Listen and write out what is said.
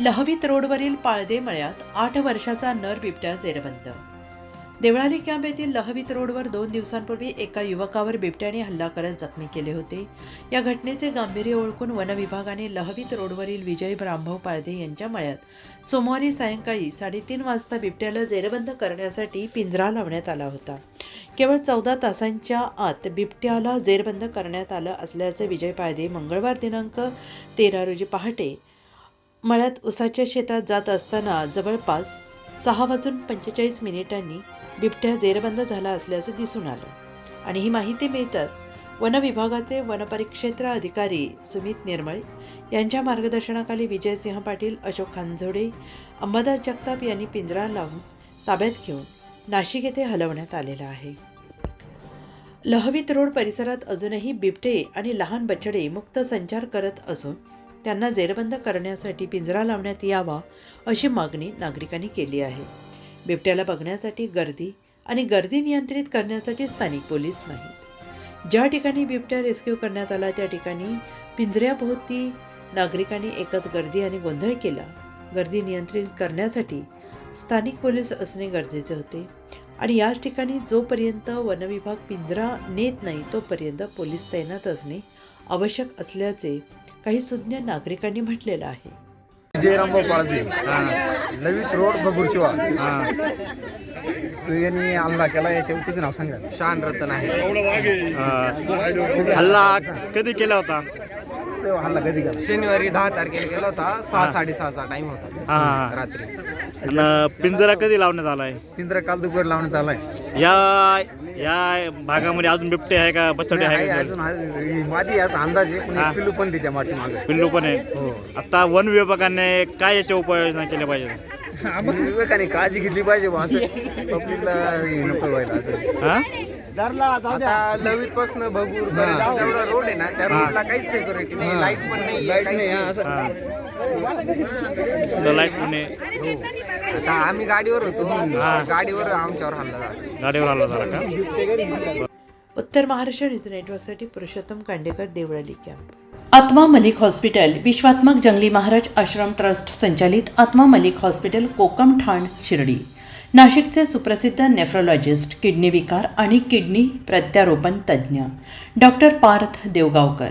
लहवीत रोडवरील पाळदे मळ्यात आठ वर्षाचा नर बिबट्या जेरबंद. देवळाली कॅम्प येथील लहवीत रोडवर दोन दिवसांपूर्वी एका युवकावर बिबट्याने हल्ला करत जखमी केले होते. या घटनेचे गांभीर्य ओळखून वनविभागाने लहवीत रोडवरील विजय ब्राह्मव पाळदे यांच्या मळ्यात सोमवारी सायंकाळी साडेतीन वाजता बिबट्याला जेरबंद करण्यासाठी पिंजरा लावण्यात आला होता. केवळ चौदा तासांच्या आत बिबट्याला जेरबंद करण्यात आलं असल्याचे विजय पाळदे मंगळवार दिनांक तेरा रोजी पहाटे मळ्यात उसाच्या शेतात जात असताना जवळपास सहा वाजून पंचेचाळीस मिनिटांनी बिबट्या जेरबंद झाला असल्याचं दिसून आलं. आणि ही माहिती मिळताच वन विभागाचे वनपरिक्षेत्र अधिकारी सुमित निर्मळ यांच्या मार्गदर्शनाखाली विजयसिंह पाटील अशोक खांजोडे अंबादास जगताप यांनी पिंजरा लावून ताब्यात घेऊन नाशिक येथे हलवण्यात आलेला आहे. लहवीत रोड परिसरात अजूनही बिबटे आणि लहान बछडे मुक्त संचार करत असून त्यांना जेरबंद करण्यासाठी पिंजरा लावण्यात यावा अशी मागणी नागरिकांनी केली आहे. बिबट्याला बघण्यासाठी गर्दी आणि गर्दी नियंत्रित करण्यासाठी स्थानिक पोलीस नाहीत. ज्या ठिकाणी बिबट्या रेस्क्यू करण्यात आला त्या ठिकाणी पिंजऱ्याभोवती नागरिकांनी एकच गर्दी आणि गोंधळ केला. गर्दी नियंत्रित करण्यासाठी स्थानिक पोलीस असणे गरजेचे होते आणि याच ठिकाणी जोपर्यंत वनविभाग पिंजरा नेत नाही तोपर्यंत पोलीस तैनात असणे आवश्यक असल्याचे काही सुज्ञ नागरिकांनी म्हटलेलं आहे. जयरामभाऊ पाळदे लवित रोड बबूर शिवा. यांनी हल्ला केला याच्या तुझं नाव सांगा. शान रतन आहे. हल्ला कधी केला होता? हल्ला कधी केला? शनिवारी दहा तारखेला गेला होता. सहा साडेसहाचा टाइम होता. हा. हा रात्री. आणि पिंजरा कधी लावण्यात आलाय? पिंजरा काल दुपार लावण्यात आलाय. या या भागामध्ये अजून बिबटे आहे का? बछडे आहे आहे का? अजून आहे. मादी असा अंदाज आहे पण हा. एक पिल्लू पण त्याच्यामागे पिल्लू पण आहे. हो. आता वन विभागाने काय याच्या उपाययोजना केल्या पाहिजे विवेकाने काळजी घेतली पाहिजे बुवा असं पब्लिकला हे नको व्हायला असं. हा? आता लवित पासन भगूर पर्यंत जेवढा रोड आहे ना त्या रोडला काहीच सिक्युरिटी नाही. लाइट पण नाही लाइट काहीच नाही हा, नाही. असं. हा. तर लाइट पण आहे. आता आम्ही गाडीवर होतो. गाडीवर आमच्यावर हल्ला झाला. गाडीवर आला झाला का? उत्तर महाराष्ट्र न्यूज नेटवर्कसाठी पुरुषोत्तम कांडेकर देवळाली कॅम्प आत्मा मलिक हॉस्पिटल विश्वात्मक जंगली महाराज आश्रम ट्रस्ट संचालित आत्मा मलिक हॉस्पिटल कोकम ठाण शिर्डी. नाशिकचे सुप्रसिद्ध नेफ्रोलॉजिस्ट किडनी विकार आणि किडनी प्रत्यारोपण तज्ज्ञ. Doctor Parth Devgaonkar.